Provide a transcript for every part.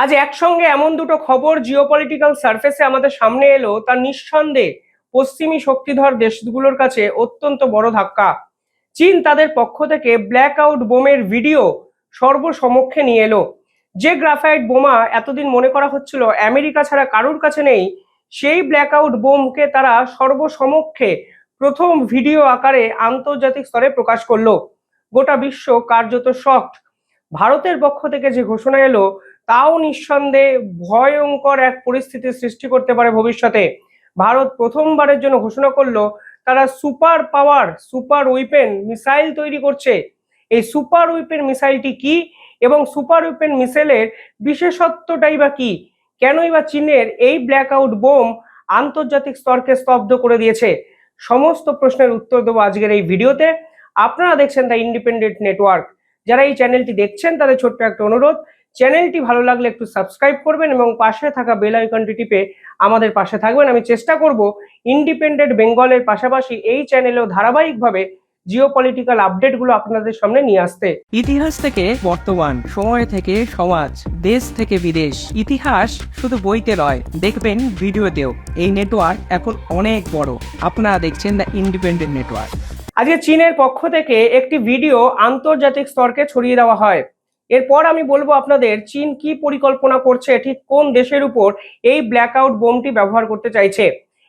আজ একসঙ্গে এমন দুটো খবর জিওপলিটিক্যাল সার্ফেসে আমাদের সামনে এলো তার নিঃসন্দেহে পশ্চিমী শক্তিধর দেশগুলোর কাছে অত্যন্ত বড় ধাক্কা। চীন তাদের পক্ষ থেকে ব্ল্যাক আউট বোমের ভিডিও সর্বসমক্ষে নিয়ে এলো। যে গ্রাফাইট বোমা এতদিন মনে করা হচ্ছিল আমেরিকা ছাড়া কারুর কাছে নেই, সেই ব্ল্যাক আউট বোমকে তারা সর্বসমক্ষে প্রথম ভিডিও আকারে আন্তর্জাতিক স্তরে প্রকাশ করল। গোটা বিশ্ব কার্যত শকড ভারতের পক্ষ থেকে যে ঘোষণা এলো তাও নিঃসন্দেহে ভয়ঙ্কর এক পরিস্থিতির সৃষ্টি করতে পারে ভবিষ্যতে। ভারত প্রথমবারের জন্য ঘোষণা করল, তারা super power, super weapon missile তৈরি করছে। এই সুপার উইপেন মিসাইলটি কি এবং সুপার উইপেন মিসাইলের বিশেষত্বটাই বা কি? কেনই বা চীনের এই ব্ল্যাক আউট বোম আন্তর্জাতিক স্তরকে স্তব্ধ করে দিয়েছে? সমস্ত প্রশ্নের উত্তর দেবো আজকের এই ভিডিওতে। আপনারা দেখছেন দ্য ইন্ডিপেন্ডেন্ট নেটওয়ার্ক। যারা এই চ্যানেলটি দেখছেন, তাদের ছোট্ট একটা অনুরোধ চ্যানেলটি ভালো লাগলে একটু সাবস্ক্রাইব করবেন এবং পাশে থাকা বেল আইকনটি টিপে আমাদের পাশে থাকবেন। আমি চেষ্টা করব ইন্ডিপেন্ডেন্ট বেঙ্গলের পাশাপাশি এই চ্যানেলেও ধারাবাহিকভাবে জিও পলিটিক্যাল আপডেটগুলো আপনাদের সামনে নিয়ে আসতে। ইতিহাস থেকে বর্তমান সময় থেকে সমাজ দেশ থেকে বিদেশ ইতিহাস শুধু বইতে নয় দেখবেন ভিডিওতেও। এই নেটওয়ার্ক এখন অনেক বড়। আপনারা দেখছেন দ্য ইন্ডিপেন্ডেন্ট নেটওয়ার্ক আজকে চীনের পক্ষ থেকে একটি ভিডিও আন্তর্জাতিক স্তরকে ছড়িয়ে দেওয়া হয়। এরপর আমি বলব আপনাদের, চীন কি পরিকল্পনা করছে, ঠিক কোন দেশের উপর এই ব্ল্যাক আউট বোমটি ব্যবহার করতে চাইছে?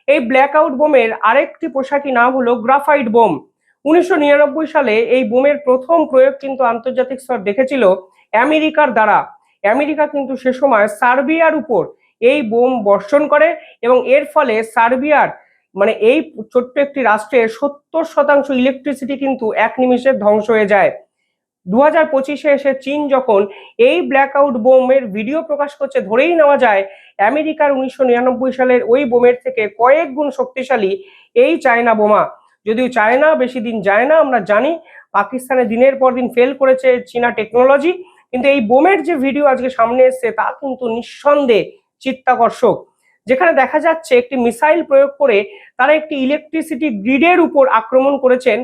এই ব্ল্যাক আউট বোমের আরেকটি পোশাকি নাম হলো গ্রাফাইট বোম। উনিশশো নিরানব্বই সালে এই বোমের প্রথম প্রয়োগ কিন্তু আন্তর্জাতিক স্তর দেখেছিল আমেরিকার দ্বারা। আমেরিকা কিন্তু সে সময় সার্বিয়ার উপর এই বোম বর্ষণ করে এবং এর ফলে সার্বিয়ার মানে এই ছোট্ট একটি রাষ্ট্রের সত্তর শতাংশ ইলেকট্রিসিটি কিন্তু এক নিমিষে ধ্বংস হয়ে যায়। দু হাজার পঁচিশে এসে চীন যখন এই ব্ল্যাক আউট বোমের ভিডিও প্রকাশ করছে, ধরেই নেওয়া যায় আমেরিকার উনিশশো নিরানব্বই সালের ওই বোমের থেকে কয়েক গুণ শক্তিশালী এই চায়না বোমা। যদিও চায়না বেশি দিন যায় না, আমরা জানি পাকিস্তানে দিনের পর দিন ফেল করেছে চীনা টেকনোলজি কিন্তু এই বোমের যে ভিডিও আজকে সামনে এসছে, তা কিন্তু নিঃসন্দেহে চিত্তাকর্ষক। যেখানে দেখা যাচ্ছে একটি মিসাইল প্রয়োগ করে তারা একটি ইলেকট্রিসিটি গ্রিডের উপর আক্রমণ করেছেন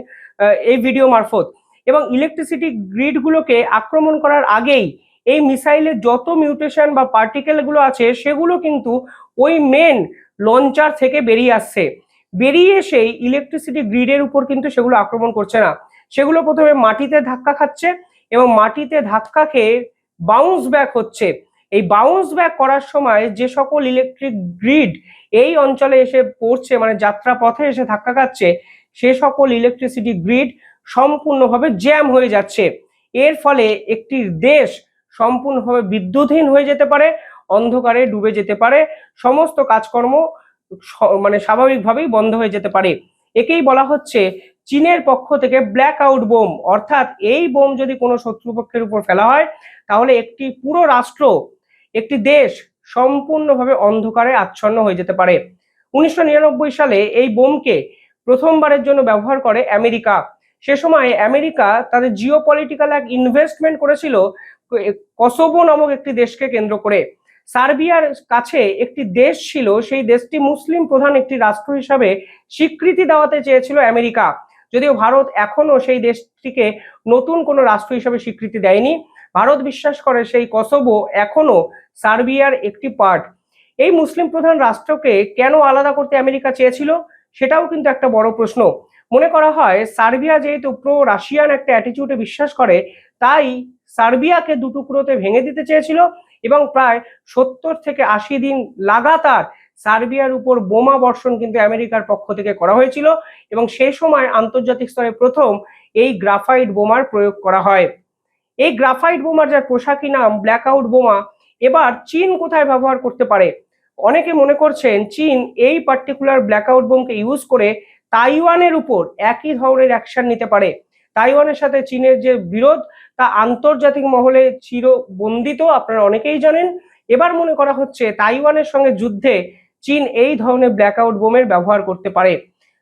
এই ভিডিও মারফত। এবং ইলেকট্রিসিটি গ্রিডগুলোকে আক্রমণ করার আগেই এই মিসাইলের যত মিউটেশন বা পার্টিকেলগুলো আছে, সেগুলো কিন্তু ওই মেন লঞ্চার থেকে বেরিয়ে আসছে। বেরিয়ে এসেই ইলেকট্রিসিটি গ্রিডের উপর কিন্তু সেগুলো আক্রমণ করছে না। সেগুলো প্রথমে মাটিতে ধাক্কা খাচ্ছে এবং মাটিতে ধাক্কা খেয়ে বাউন্স ব্যাক হচ্ছে। এই বাউন্স ব্যাক করার সময় যে সকল ইলেকট্রিক গ্রিড এই অঞ্চলে এসে পড়ছে মানে যাত্রা পথে এসে ধাক্কা খাচ্ছে, সে সকল ইলেকট্রিসিটি গ্রিড সম্পূর্ণভাবে জ্যাম হয়ে যাচ্ছে। এর ফলে একটি দেশ সম্পূর্ণভাবে বিদ্যুৎহীন হয়ে যেতে পারে, অন্ধকারে ডুবে যেতে পারে, সমস্ত কাজকর্ম মানে স্বাভাবিকভাবেই বন্ধ হয়ে যেতে পারে। একেই বলা হচ্ছে চীনের পক্ষ থেকে ব্ল্যাক আউট বোম। অর্থাৎ এই বোম যদি কোনো শত্রুপক্ষের উপর ফেলা হয়, তাহলে একটি পুরো রাষ্ট্র, একটি দেশ সম্পূর্ণভাবে অন্ধকারে আচ্ছন্ন হয়ে যেতে পারে। উনিশশো নিরানব্বই সালে এই বোমকে প্রথমবারের জন্য ব্যবহার করে আমেরিকা। সে সময় আমেরিকা তাদের জিও পলিটিক্যাল এক ইনভেস্টমেন্ট করেছিল কসোভো নামক একটি দেশকে কেন্দ্র করে। সার্বিয়ার কাছে একটি দেশ ছিল, সেই দেশটি মুসলিম প্রধান একটি রাষ্ট্র হিসাবে স্বীকৃতি দেওয়াতে চেয়েছিল আমেরিকা। যদিও ভারত এখনও সেই দেশটিকে নতুন কোনো রাষ্ট্র হিসাবে স্বীকৃতি দেয়নি। ভারত বিশ্বাস করে সেই কসোভো এখনও সার্বিয়ার একটি পার্ট এই মুসলিম প্রধান রাষ্ট্রকে কেন আলাদা করতে আমেরিকা চেয়েছিল? সেটাও কিন্তু একটা বড় প্রশ্ন। মনে করা হয় সার্বিয়া যেহেতু প্রো রাশিয়ান একটা অ্যাটিটিউডে বিশ্বাস করে, তাই সার্বিয়াকে দুটুকরোতে ভেঙে দিতে চেয়েছিল এবং প্রায় সত্তর থেকে আশি দিন লাগাতার সার্বিয়ার উপর বোমা বর্ষণ কিন্তু আমেরিকার পক্ষ থেকে করা হয়েছিল এবং সেই সময় আন্তর্জাতিক স্তরে প্রথম এই গ্রাফাইট বোমার প্রয়োগ করা হয়। এই গ্রাফাইট বোমার যার পোশাকি নাম ব্ল্যাক আউট বোমা, এবার চীন কোথায় ব্যবহার করতে পারে? অনেকে মনে করছেন চীন এই পার্টিকুলার ব্ল্যাক আউট বোমকে ইউজ করে তাইওয়ানের উপর একই ধরনের অ্যাকশন নিতে পারে। তাইওয়ানের সাথে চীনের যে বিরোধ, তা আন্তর্জাতিক মহলে চিরবন্দিত, আপনারা অনেকেই জানেন। এবার মনে করা হচ্ছে, তাইওয়ানের সঙ্গে যুদ্ধে চীন এই ধরনের ব্ল্যাক আউট বোমের ব্যবহার করতে পারে।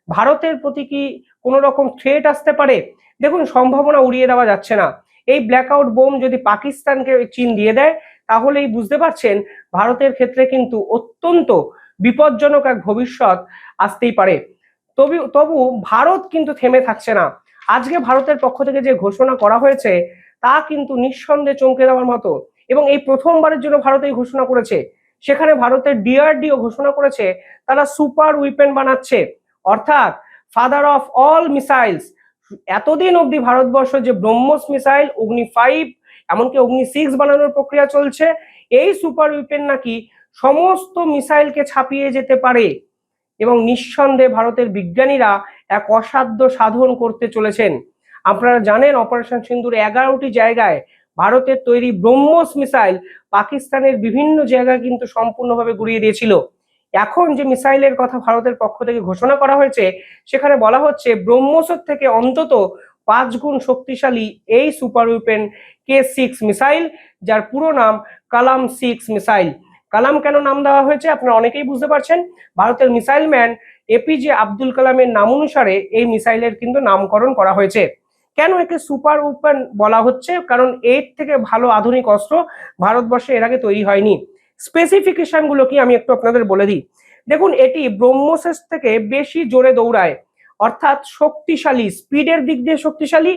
ভারতের প্রতি কি কোনো রকম থ্রেট আসতে পারে? দেখুন, সম্ভাবনা উড়িয়ে দেওয়া যাচ্ছে না। এই ব্ল্যাক আউট বোম যদি পাকিস্তানকে চীন দিয়ে দেয়, তাহলেই বুঝতে পারছেন, ভারতের ক্ষেত্রে কিন্তু অত্যন্ত বিপজ্জনক এক ভবিষ্যৎ আসতেই পারে। তবু তবু ভারত কিন্তু থেমে থাকছে না। আজকে ভারতের পক্ষ থেকে যে ঘোষণা করা হয়েছে, তা কিন্তু নিঃসন্দেহে চমকে দেওয়ার মতো। এবং এই প্রথমবারের জন্য ভারত এই ঘোষণা করেছে। সেখানে ভারতের ডিআরডিও ঘোষণা করেছে, তারা সুপার উইপেন বানাচ্ছে। অর্থাৎ ফাদার অফ অল মিসাইলস এতদিন অবধি ভারতবর্ষ যে ব্রহ্মস মিসাইল, অগ্নি ফাইভ এমনকি অগ্নি সিক্স বানানোর প্রক্রিয়া চলছে, এই সুপার উইপেন নাকি সমস্ত মিসাইলকে ছাপিয়ে যেতে পারে। এবং নিঃসন্দেহে ভারতের বিজ্ঞানীরা এক অসাধ্য সাধন করতে চলেছেন। আপনারা জানেন অপারেশন সিন্দুর এগারোটি জায়গায় ভারতের তৈরি ব্রহ্মস মিসাইল পাকিস্তানের বিভিন্ন জায়গায় কিন্তু সম্পূর্ণভাবে গুড়িয়ে দিয়েছিল। এখন যে মিসাইলের কথা ভারতের পক্ষ থেকে ঘোষণা করা হয়েছে, সেখানে বলা হচ্ছে ব্রহ্মসের থেকে অন্তত পাঁচ গুণ শক্তিশালী এই super weapon K six missile, যার পুরো নাম কালাম সিক্স মিসাইল। কালাম কেন নাম দেওয়া হয়েছে আপনারা অনেকেই বুঝতে পারছেন। ভারতের মিসাইল ম্যান এপিজে আব্দুল কালামের নাম অনুসারে এই মিসাইলের কিন্তু নামকরণ করা হয়েছে। কেন একে সুপার উইপেন বলা হচ্ছে? কারণ এর থেকে ভালো আধুনিক অস্ত্র ভারতবর্ষে এর আগে তৈরি হয়নি। স্পেসিফিকেশনগুলো কি আমি একটু আপনাদের বলে দিই? দেখুন, এটি ব্রহ্মশেষ থেকে বেশি জোরে দৌড়ায়। অর্থাৎ শক্তিশালী, স্পিডের দিক দিয়ে শক্তিশালী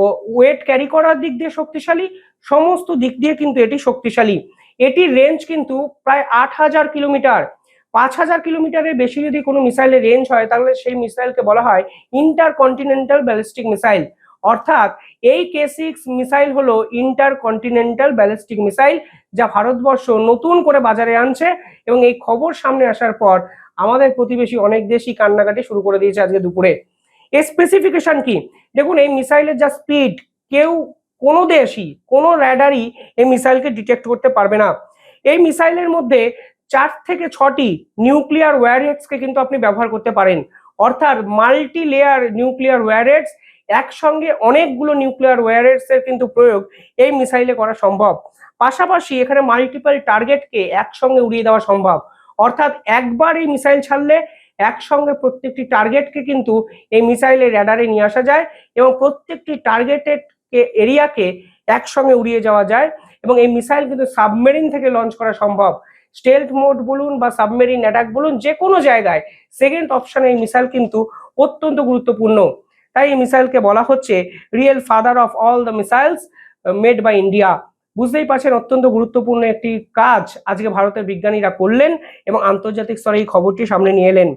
ও ওয়েট ক্যারি করার দিক দিয়ে শক্তিশালী, সমস্ত দিক দিয়ে কিন্তু এটি শক্তিশালী। এটির রেঞ্জ কিন্তু প্রায় আট হাজার কিলোমিটার। পাঁচ হাজার কিলোমিটারের বেশি যদি কোনো মিসাইলের রেঞ্জ হয়, তাহলে সেই মিসাইলকে বলা হয় ইন্টার কন্টিনেন্টাল ব্যালিস্টিক মিসাইল অর্থাৎ এই কে সিক্স মিসাইল হলো ইন্টার কন্টিনেন্টাল ব্যালিস্টিক মিসাইল যা ভারতবর্ষ নতুন করে বাজারে আনছে এবং এই খবর সামনে আসার পর আমাদের প্রতিবেশী অনেক দেশই কান্নাকাটি শুরু করে দিয়েছে আজকে দুপুরে। এর স্পেসিফিকেশন কি? দেখুন, এই মিসাইলের যা স্পিড কেউ কোনো দেশই, কোনো র্যাডারই এই মিসাইলকে ডিটেক্ট করতে পারবে না। এই মিসাইলের মধ্যে চার থেকে ছটি নিউক্লিয়ার ওয়ারহেডসকে কিন্তু আপনি ব্যবহার করতে পারেন। অর্থাৎ মাল্টি লেয়ার নিউক্লিয়ার ওয়ারহেডস একসঙ্গে অনেকগুলো নিউক্লিয়ার ওয়ারহেডস এর কিন্তু প্রয়োগ এই মিসাইলে করা সম্ভব। পাশাপাশি এখানে মাল্টিপল টার্গেটকে একসঙ্গে উড়িয়ে দেওয়া সম্ভব। অর্থাৎ একবার এই মিসাইল ছাড়লে একসঙ্গে প্রত্যেকটি টার্গেটকে কিন্তু এই মিসাইলের র্যাডারে নিয়ে আসা যায় এবং প্রত্যেকটি টার্গেটেড এরিয়াকে একসঙ্গে উড়িয়ে যাওয়া যায় এবং এই মিসাইল কিন্তু সাবমেরিন থেকে লঞ্চ করা সম্ভব। স্টেলথ মোড বলুন বা সাবমেরিন অ্যাটাক বলুন, যে কোনো জায়গায় সেকেন্ড অপশনে এই মিসাইল কিন্তু অত্যন্ত গুরুত্বপূর্ণ। তাই এই মিসাইলকে বলা হচ্ছে real father of all the missiles made by India বুঝতেই পারছেন, অত্যন্ত গুরুত্বপূর্ণ একটি কাজ আজকে ভারতের বিজ্ঞানীরা করলেন এবং আন্তর্জাতিক স্তরে এই খবরটি সামনে নিয়ে এলেন।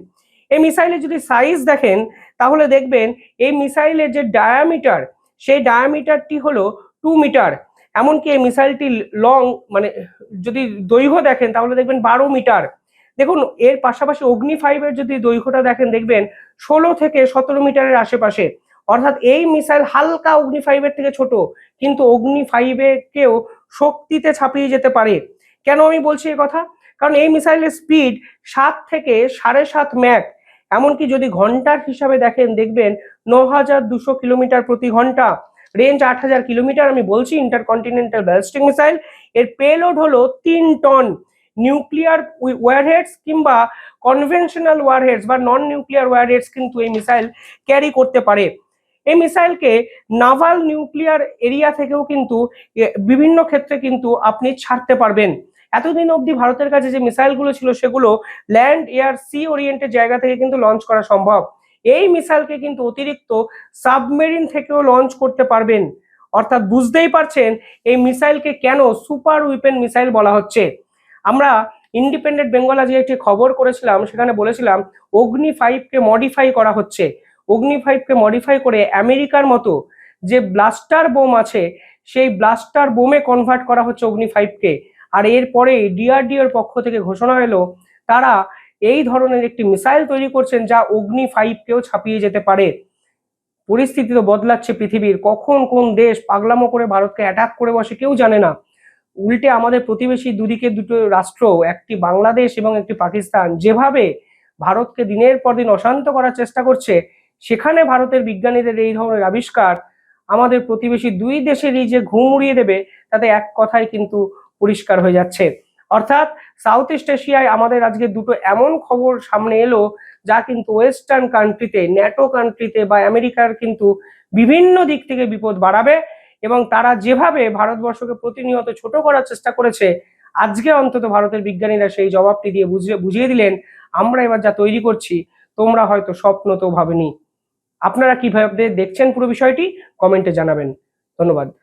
এই মিসাইলের যদি সাইজ দেখেন, তাহলে দেখবেন এই মিসাইলের যে ডায়ামিটার সেই ডায়ামিটারটি হলো টু মিটার এমনকি এই মিসাইলটি লং মানে যদি দৈর্ঘ্য দেখেন তাহলে দেখবেন বারো মিটার দেখুন, এর পাশাপাশি অগ্নি ফাইভের যদি দৈর্ঘ্যটা দেখেন, দেখবেন ষোলো থেকে সতেরো মিটারের আশেপাশে। অর্থাৎ এই মিসাইল হালকা অগ্নি ফাইভের থেকে ছোট, কিন্তু অগ্নি ফাইভেকেও শক্তিতে ছাপিয়ে যেতে পারে। কেন আমি বলছি কথা? কারণ এই মিসাইলের স্পিড সাত থেকে সাড়ে সাত ম্যাক এমনকি যদি ঘণ্টার হিসাবে দেখেন, দেখবেন ন হাজার দুশো কিলোমিটার প্রতি ঘণ্টা। রেঞ্জ আট হাজার কিলোমিটার, আমি বলছি ইন্টারকন্টিনেন্টাল ব্যালিস্টিক মিসাইল এর পেলোড হলো তিন টন নিউক্লিয়ার ওয়ারহেডস কিংবা কনভেনশনাল ওয়ারহেডস বা নন নিউক্লিয়ার ওয়ারহেডস কিন্তু এই মিসাইল ক্যারি করতে পারে। এই মিসাইলকে নাভাল নিউক্লিয়ার এরিয়া থেকেও কিন্তু বিভিন্ন ক্ষেত্রে কিন্তু আপনি ছাড়তে পারবেন। এতদিন অবধি ভারতের কাছে যে মিসাইলগুলো ছিল সেগুলো ল্যান্ড, এয়ার, সি ওরিয়েন্টেড জায়গা থেকে কিন্তু লঞ্চ করা সম্ভব। এই মিসাইলকে কিন্তু অতিরিক্ত সাবমেরিন থেকেও লঞ্চ করতে পারবেন। অর্থাৎ বুঝতেই পারছেন এই মিসাইলকে কেন সুপার উইপেন মিসাইল বলা হচ্ছে। আমরা ইন্ডিপেন্ডেন্ট বেঙ্গল আজকে একটি খবর করেছিলাম, সেখানে বলেছিলাম অগ্নি ফাইভকে মডিফাই করা হচ্ছে। অগ্নি ফাইভকে মডিফাই করে আমেরিকার মতো যে ব্লাস্টার বোম আছে, সেই ব্লাস্টার বোমে কনভার্ট করা হচ্ছে অগ্নি ফাইভকে। আর এরপরে ডিআরডিওর পক্ষ থেকে ঘোষণা এলো, তারা এই ধরনের একটি মিসাইল তৈরি করছেন যা অগ্নি ফাইভকেও ছাপিয়ে যেতে পারে। পরিস্থিতি তো বদলাচ্ছে পৃথিবীর, কখন কোন দেশ পাগলামো করে ভারতকে অ্যাটাক করে বসে কেউ জানে না। উল্টে আমাদের প্রতিবেশী দুদিকে দুটো রাষ্ট্র, একটি বাংলাদেশ এবং একটি পাকিস্তান, যেভাবে ভারতকে দিনের পর দিন অশান্ত করার চেষ্টা করছে, সেখানে ভারতের বিজ্ঞানীদের এই ধরনের আবিষ্কার আমাদের প্রতিবেশী দুই দেশেরই যে ঘুম উড়িয়ে দেবে, তাতে এক কথাই কিন্তু পরিষ্কার হয়ে যাচ্ছে। অর্থাৎ সাউথ ইস্ট এশিয়ায় আমাদের আজকে দুটো এমন খবর সামনে এলো, যা কিন্তু ওয়েস্টার্ন কান্ট্রিতে ন্যাটো কান্ট্রিতে বা আমেরিকার কিন্তু বিভিন্ন দিক থেকে বিপদ বাড়াবে এবং তারা যেভাবে ভারতবর্ষকে প্রতিনিয়ত ছোট করার চেষ্টা করেছে, আজকে অন্তত ভারতের বিজ্ঞানীরা সেই জবাবটি দিয়ে বুঝিয়ে বুঝিয়ে দিলেন, আমরা এবার যা তৈরি করছি, তোমরা হয়তো স্বপ্ন তো ভাবেনি। আপনারা কীভাবে দেখছেন পুরো বিষয়টি, কমেন্টে জানাবেন। ধন্যবাদ।